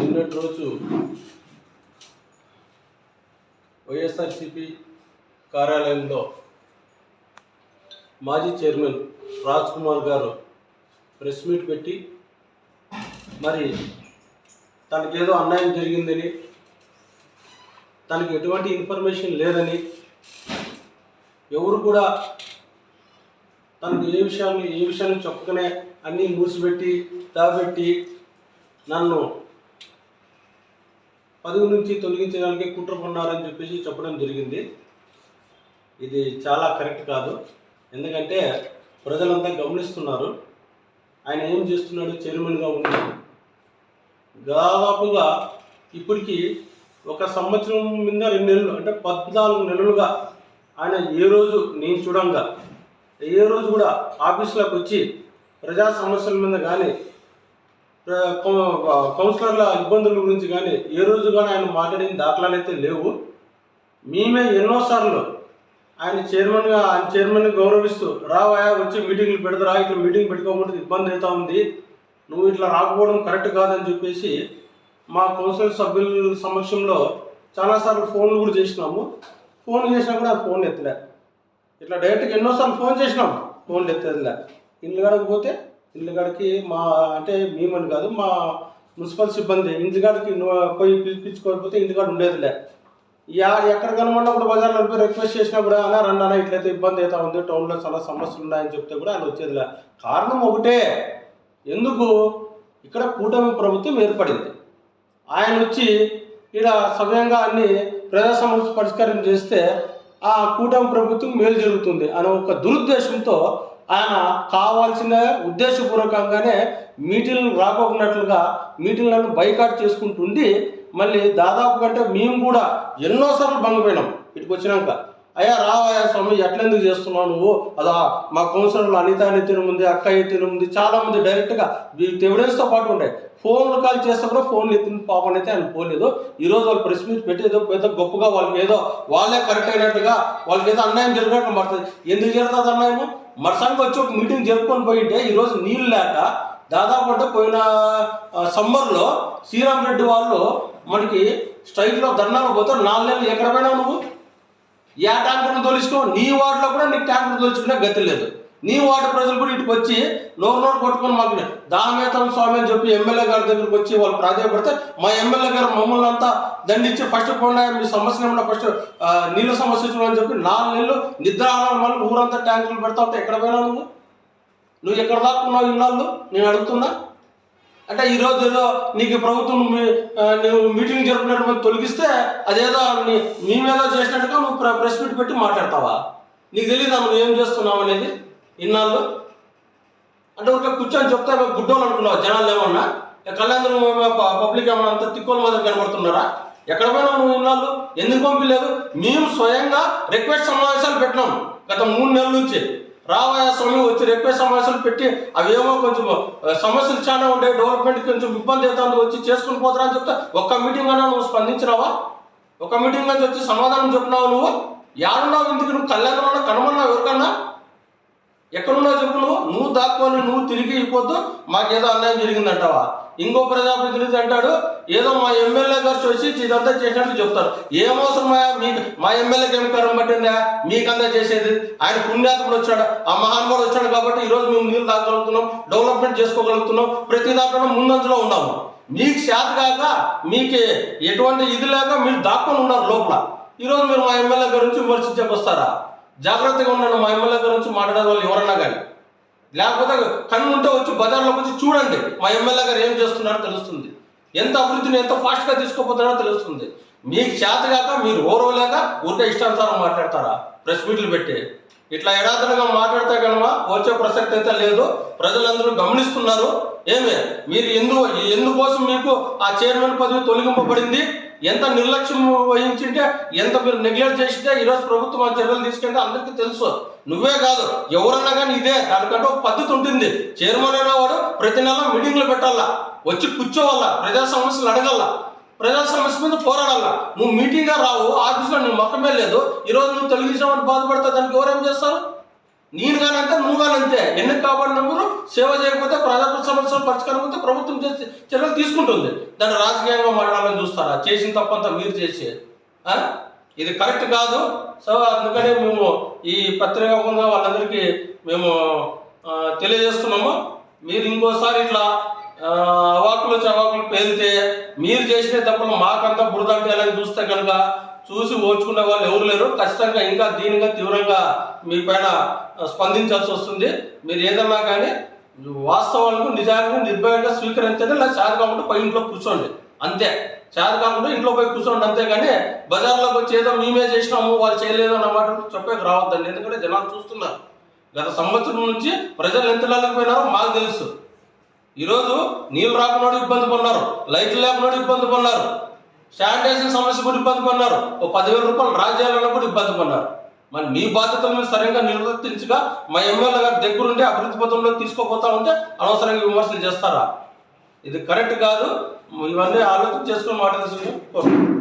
నిన్నటి రోజు వైఎస్ఆర్సిపి కార్యాలయంలో మాజీ చైర్మన్ రాజ్ కుమార్ గారు ప్రెస్ మీట్ పెట్టి మరి తనకేదో అన్యాయం జరిగిందని తనకి ఎటువంటి ఇన్ఫర్మేషన్ లేదని ఎవరు కూడా తనకు ఏ విషయాన్ని ఏ విషయాన్ని చెప్పకనే అన్నీ మూసిపెట్టి దాబెట్టి నన్ను పదవి నుంచి తొలగించడానికి కుట్ర పన్నారని చెప్పేసి చెప్పడం జరిగింది. ఇది చాలా కరెక్ట్ కాదు. ఎందుకంటే ప్రజలంతా గమనిస్తున్నారు. ఆయన ఏం చేస్తున్నాడు? చైర్మన్గా ఉంది దాదాపుగా ఇప్పటికీ ఒక సంవత్సరం మీద రెండు నెలలు అంటే పద్నాలుగు నెలలుగా ఆయన ఏ రోజు నేను చూడంగా ఏ రోజు కూడా ఆఫీసులోకి వచ్చి ప్రజా సమస్యల మీద కానీ కౌన్సిలర్ల ఇబ్బందుల గురించి కానీ ఏ రోజు కానీ ఆయన మాట్లాడిన దాఖలాలు అయితే లేవు. మేమే ఎన్నోసార్లు ఆయన చైర్మన్గా ఆయన చైర్మన్ గౌరవిస్తూ రావాయా వచ్చి మీటింగ్లు పెడతారా ఇట్లా మీటింగ్ పెట్టుకోకపోతే ఇబ్బంది అవుతా ఉంది. నువ్వు ఇట్లా రాకపోవడం కరెక్ట్ కాదని చెప్పేసి మా కౌన్సిల్ సభ్యుల సమక్షంలో చాలాసార్లు ఫోన్లు కూడా చేసినాము. ఫోన్ చేసినా కూడా ఆ ఫోన్ ఎత్తలే. ఇట్లా డైరెక్ట్గా ఎన్నోసార్లు ఫోన్ చేసినాం ఫోన్లు ఎత్తలే ఇల్లు కాడకి పోతే ఇల్లు కాడికి మా అంటే మేమని కాదు మా మున్సిపల్ సిబ్బంది. ఇంటి కాడికి పోయి పిలిపించుకోకపోతే ఇంటి కాడ ఉండేదిలే. యా ఎక్కడ కనబడినా కూడా బజార్లో పోయి రిక్వెస్ట్ చేసినా కూడా అన్న రండి అన్న ఇట్లయితే ఇబ్బంది అవుతా ఉంది టౌన్లో చాలా సమస్యలు ఉన్నాయని చెప్తే కూడా ఆయన వచ్చేదిలే. కారణం ఒకటే. ఎందుకు? ఇక్కడ కూటమి ప్రభుత్వం ఏర్పడింది. ఆయన వచ్చి ఇక్కడ సవ్యంగా అన్ని ప్రజా సమస్య పరిష్కారం చేస్తే ఆ కూటమి ప్రభుత్వం మేలు జరుగుతుంది అనే ఒక దురుద్దేశంతో ఆయన కావాల్సిన ఉద్దేశపూర్వకంగానే మీటింగ్లు రాకోకున్నట్లుగా మీటింగ్లను బైకాట్ చేసుకుంటుండి మళ్ళీ దాదాపు కంటే మేము కూడా ఎన్నోసార్లు భంగపోయినాం. ఇటుకొచ్చినాక. అయ్యా రావాయా స్వామి ఎట్లెందుకు చేస్తున్నావు నువ్వు? అదా మా కౌన్సిలర్లు అనిత అని తినముంది అక్కయ్య ఎత్తిన ఉంది చాలా మంది డైరెక్ట్గా ఎవిడెన్స్తో పాటు ఉంటాయి ఫోన్లు కాల్ చేస్తే కూడా ఫోన్లు ఎత్తిన పాపం అయితే ఆయన పోలేదు. ఈ రోజు వాళ్ళు ప్రెస్ మీట్ పెట్టి ఏదో పెద్ద గొప్పగా వాళ్ళకి ఏదో వాళ్ళే కరెక్ట్ అయినట్టుగా వాళ్ళకి ఏదో అన్యాయం జరిగినట్టు పడుతుంది ఎందుకు జరుగుతుంది అన్యాయము? మరుసంగా వచ్చి ఒక మీటింగ్ జరుపుకొని పోయింటే ఈరోజు నీళ్ళు లేక దాదాపు అంటే పోయిన సమ్మర్లో శ్రీరామ్ రెడ్డి వాళ్ళు మనకి స్ట్రైక్లో ధర్నాలు పోతే నాలుగు నెలలు ఎక్కడ పోయినావు నువ్వు? ఏ ట్యాంకును తోలుచుకో నీ వార్డులో కూడా నీకు ట్యాంకులు తోలుచుకునే గతి లేదు. నీ వార్డు ప్రజలు కూడా ఇటుకు వచ్చి నోరు నోరు కొట్టుకొని మాకు దామేతం స్వామి అని చెప్పి ఎమ్మెల్యే గారి దగ్గరికి వచ్చి వాళ్ళు ప్రాధాన్యపడితే మా ఎమ్మెల్యే గారు మమ్మల్ని అంతా దండించి ఫస్ట్ పోండా మీ సమస్య ఏమన్నా ఫస్ట్ నీళ్ళ సమస్య చూడని చెప్పి నాలుగు నెలలు నిద్రాహారం వల్ల ఊరంతా ట్యాంకులు పెడతా ఉంటే ఎక్కడ పోయినా నువ్వు? నువ్వు ఎక్కడ దాక్కున్నావు ఇన్నాళ్ళు? నేను అడుగుతున్నా. అంటే ఈరోజు ఏదో నీకు ప్రభుత్వం మీ- నువ్వు మీటింగ్ జరుపుకున్నట్టు తొలగిస్తే అదేదో నీ- మేమేదో చేసినట్టుగా నువ్వు ప్రెస్ మీట్ పెట్టి మాట్లాడతావా? నీకు తెలియదా నువ్వు ఏం చేస్తున్నావు అనేది? ఇన్నాళ్ళు? అంటే ఒక కూర్చొని చెప్తే గుడ్డోలు అనుకున్నావు జనాలు ఏమన్నా? ఏ కళ్యాణం పబ్లిక్ ఏమన్నా అంత తిక్కోల మాదిరి కనబడుతున్నారా? ఎక్కడ పోయినా నువ్వు ఇన్నాళ్ళు? ఎందుకు పంపించలేదు? మేము స్వయంగా రిక్వెస్ట్ సమావేశాలు పెట్టినాం. గత మూడు నెలల నుంచి రావయ్య స్వామి వచ్చి రిక్వెస్ట్ సమస్యలు పెట్టి అవేమో కొంచెం సమస్యలు చాలా ఉంటాయి డెవలప్మెంట్ కొంచెం ఇబ్బంది అవుతుంది వచ్చి చేసుకుని పోతారా అని చెప్తే ఒక్క మీటింగ్ అన్నా నువ్వు స్పందించినావా? ఒక మీటింగ్ నుంచి వచ్చి సమాధానం చెప్పినావు నువ్వు? యారున్నావు ఇంటికి నువ్వు కళ్యాణంలో కనుమన్నావు ఎవరికన్నా? ఎక్కడున్నా చెప్పు నువ్వు. నువ్వు దాక్కుని నువ్వు తిరిగి ఇవ్వద్దు. మాకేదో అన్యాయం జరిగిందంటావా? ఇంకో ప్రజాప్రతినిధి అంటాడు ఏదో మా ఎమ్మెల్యే గారు చూసి ఇదంతా చేసినట్టు చెప్తారు. ఏమవసరమా మీ మీకు మా ఎమ్మెల్యేకి ఏం కరం పట్టిందా? మీకంతా చేసేది? ఆయన పుణ్యాత్ముడు వచ్చాడు. ఆ మహానుభావుడు వచ్చాడు కాబట్టి ఈరోజు మేము నీళ్ళు తాగలుగుతున్నాం డెవలప్మెంట్ చేసుకోగలుగుతున్నాం. ప్రతి దాంట్లో ముందంజలో ఉన్నాము. మీకు శాత కాక మీకు ఎటువంటి ఇది లేక మీరు దాక్కొని ఉన్నారు లోపల. ఈరోజు మీరు మా ఎమ్మెల్యే గారి నుంచి విమర్శించక జాగ్రత్తగా ఉండండి మా ఎమ్మెల్యే గురించి మాట్లాడే వాళ్ళు ఎవరన్నా కానీ. లేకపోతే కన్నుంటే వచ్చి బజార్లోకి వచ్చి చూడండి మా ఎమ్మెల్యే గారు ఏం చేస్తున్నారో తెలుస్తుంది. ఎంత అభివృద్ధిని ఎంత ఫాస్ట్గా తీసుకోపోతున్నారో తెలుస్తుంది. మీకు చేత కాక మీరు ఓరవలేక ఊరికే ఇష్టానుసారం మాట్లాడతారా? ప్రెస్ మీట్లు పెట్టి. ఇట్లా యథాతథంగా మాట్లాడితే కనుక వచ్చే ప్రసక్తి అయితే లేదు. ప్రజలందరూ గమనిస్తున్నారు. ఏమే? మీరు ఎందు ఎందుకోసం మీకు ఆ చైర్మన్ పదవి తొలగింపబడింది? ఎంత నిర్లక్ష్యం వహించింటే ఎంత మీరు నెగ్లెక్ట్ చేసింటే ఈరోజు ప్రభుత్వం ఆ చర్యలు తీసుకుంటే అందరికీ తెలుసు. నువ్వే కాదు ఎవరన్నా కానీ ఇదే దానికంటే ఒక పద్ధతి ఉంటుంది. చైర్మన్ అనేవాడు ప్రతి నెల మీటింగ్లు పెట్టాలా? వచ్చి కూర్చోవాలా? ప్రజా సమస్యలు అడగల్లా ప్రజా సమస్య మీద పోరాడాల? నువ్వు మీటింగ్గా రావు ఆఫీస్లో నువ్వు మొక్కమే లేదు. ఈరోజు నువ్వు తొలగించామని బాధపడితే దానికి ఎవరేం చేస్తారు? నేను కానంటే నువ్వు కానంతే. అంతే కాబట్టి నువ్వు సేవ చేయకపోతే ప్రజా సమస్యలు పరిష్కారకపోతే ప్రభుత్వం చేసి చర్యలు తీసుకుంటుంది. దాన్ని రాజకీయంగా మాట్లాడాలని చూస్తారా? చేసిన తప్పంతా మీరు చేసి. ఇది కరెక్ట్ కాదు. సో అందుకనే మేము ఈ పత్రిక వాళ్ళందరికీ మేము తెలియజేస్తున్నాము. మీరు ఇంకోసారి ఇట్లా అవాకులు చవాకులు పేలితే మీరు చేసిన తప్పులు మాకంతా బురదంటేయాలని చూస్తే కనుక చూసి ఓర్చుకునే వాళ్ళు ఎవరు లేరు. ఖచ్చితంగా ఇంకా దీనిగా తీవ్రంగా మీ పైన స్పందించాల్సి వస్తుంది. మీరు ఏదన్నా కానీ వాస్తవాలను నిజాన్ని నిర్భయంగా స్వీకరించండి లేదా చేత కాకుండా పై ఇంట్లో కూర్చోండి. అంతే. చేత కాకుండా ఇంట్లో పోయి కూర్చోండి అంతేగాని బజార్లోకి వచ్చి ఏదో మేమే చేసినాము వాళ్ళు చేయలేదు అన్న మాట చెప్పేకి రావద్దండి. ఎందుకంటే జనాలు చూస్తున్నారు. గత సంవత్సరం నుంచి ప్రజలు ఎంత పోయినారో మాకు తెలుసు. ఈరోజు నీళ్ళు రాకుండా ఇబ్బంది పడినారు లైట్లు లేకుండా ఇబ్బంది పడినారు శానిటైజేషన్ సమస్య కూడా ఇబ్బంది పడినారు ఓ పదివేల రూపాయలు రాజ్యాలలో కూడా ఇబ్బంది పడినారు. మరి మీ బాధ్యతలు మీరు సరిగ్గా నిర్వర్తించగా మా ఎమ్మెల్యే గారి దగ్గరుండి అభివృద్ధి పథంలో తీసుకోపోతా ఉంటే అనవసరంగా విమర్శలు చేస్తారా? ఇది కరెక్ట్ కాదు ఇవన్నీ ఆలోచన చేసుకుని మాట కోరుకుంటున్నాను.